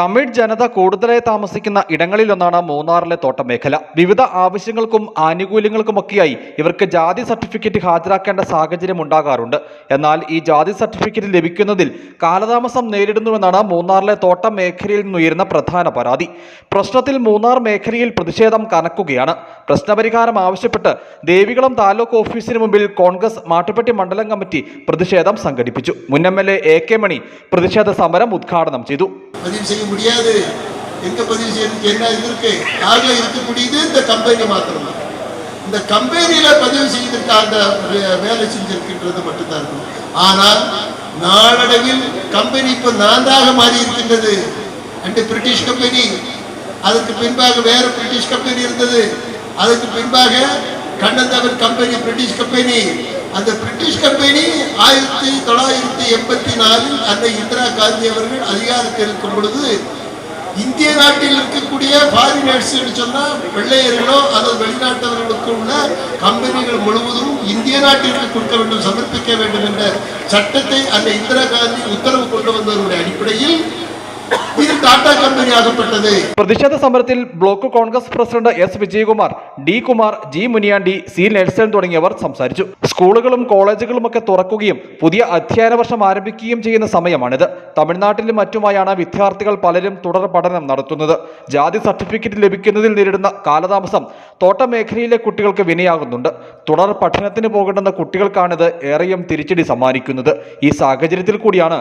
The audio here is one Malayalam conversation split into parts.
തമിഴ് ജനത കൂടുതലായി താമസിക്കുന്ന ഇടങ്ങളിലൊന്നാണ് മൂന്നാറിലെ തോട്ടം മേഖല വിവിധ ആവശ്യങ്ങൾക്കും ആനുകൂല്യങ്ങൾക്കുമൊക്കെയായി ഇവർക്ക് ജാതി സർട്ടിഫിക്കറ്റ് ഹാജരാക്കേണ്ട സാഹചര്യം ഉണ്ടാകാറുണ്ട്. എന്നാൽ ഈ ജാതി സർട്ടിഫിക്കറ്റ് ലഭിക്കുന്നതിൽ കാലതാമസം നേരിടുന്നുവെന്നാണ് മൂന്നാറിലെ തോട്ടം മേഖലയിൽ നിന്നുയരുന്ന പ്രധാന പരാതി. പ്രശ്നത്തിൽ മൂന്നാർ മേഖലയിൽ പ്രതിഷേധം കനക്കുകയാണ്. പ്രശ്നപരിഹാരം ആവശ്യപ്പെട്ട് ദേവികുളം താലൂക്ക് ഓഫീസിന് മുമ്പിൽ കോൺഗ്രസ് മാട്ടുപ്പെട്ടി മണ്ഡലം കമ്മിറ്റി പ്രതിഷേധം സംഘടിപ്പിച്ചു. മുൻ M L A K Mani പ്രതിഷേധ സമരം ഉദ്ഘാടനം ചെയ്തു. பதிவு செய்ய முடியாது. எங்க பதிவு செய்யறதுக்கு என்ன இருக்கு? இருக்கு ஆக இருக்கக்கூடியது இந்த கம்பெனி மாத்திரம் இந்த கம்பெனியில பதிவு செய்வதற்கு அந்த வேலை செஞ்சிருக்கின்றது மட்டும்தான் இருக்கும். ஆனால் நாளடைவில் கம்பெனி இப்ப நான்காக மாறி இருக்கின்றது. ரெண்டு பிரிட்டிஷ் கம்பெனி அதற்கு பின்பாக வேற பிரிட்டிஷ் கம்பெனி இருந்தது. அதற்கு பின்பாக கண்ணந்தவன் கம்பெனி பிரிட்டிஷ் கம்பெனி அந்த பிரிட்டிஷ் கம்பெனி ஆயிரத்தி தொள்ளாயிரத்தி எண்பத்தி நாலில் அந்த இந்திரா காந்தி அவர்கள் அதிகாரத்தில் இருக்கும் பொழுது இந்திய நாட்டில் இருக்கக்கூடிய ஃபாரினர்ஸ் சொன்னா வெள்ளையர்களோ அல்லது வெளிநாட்டவர்களுக்கு உள்ள கம்பெனிகள் முழுவதும் இந்திய நாட்டிற்கு கொடுக்க வேண்டும் சமர்ப்பிக்க வேண்டும் என்ற சட்டத்தை அந்த இந்திரா காந்தி உத்தரவு கொண்டு வந்ததனுடைய அடிப்படையில் പ്രതിഷേധ സമരത്തിൽ block Congress president S Vijayakumar D Kumar G Muniyandi C Nelson തുടങ്ങിയവർ സംസാരിച്ചു. സ്കൂളുകളും കോളേജുകളും ഒക്കെ തുറക്കുകയും പുതിയ അധ്യയന വർഷം ആരംഭിക്കുകയും ചെയ്യുന്ന സമയമാണിത്. തമിഴ്നാട്ടിലും മറ്റുമായാണ് വിദ്യാർത്ഥികൾ പലരും തുടർ പഠനം നടത്തുന്നത്. ജാതി സർട്ടിഫിക്കറ്റ് ലഭിക്കുന്നതിൽ നേരിടുന്ന കാലതാമസം തോട്ടമേഖലയിലെ കുട്ടികൾക്ക് വിനയാകുന്നുണ്ട്. തുടർ പഠനത്തിന് പോകേണ്ടുന്ന കുട്ടികൾക്കാണിത് ഏറെയും തിരിച്ചടി സമ്മാനിക്കുന്നത്. ഈ സാഹചര്യത്തിൽ കൂടിയാണ്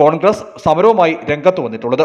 കോൺഗ്രസ് സമരവുമായി രംഗത്ത് വന്നിട്ടുള്ളത്.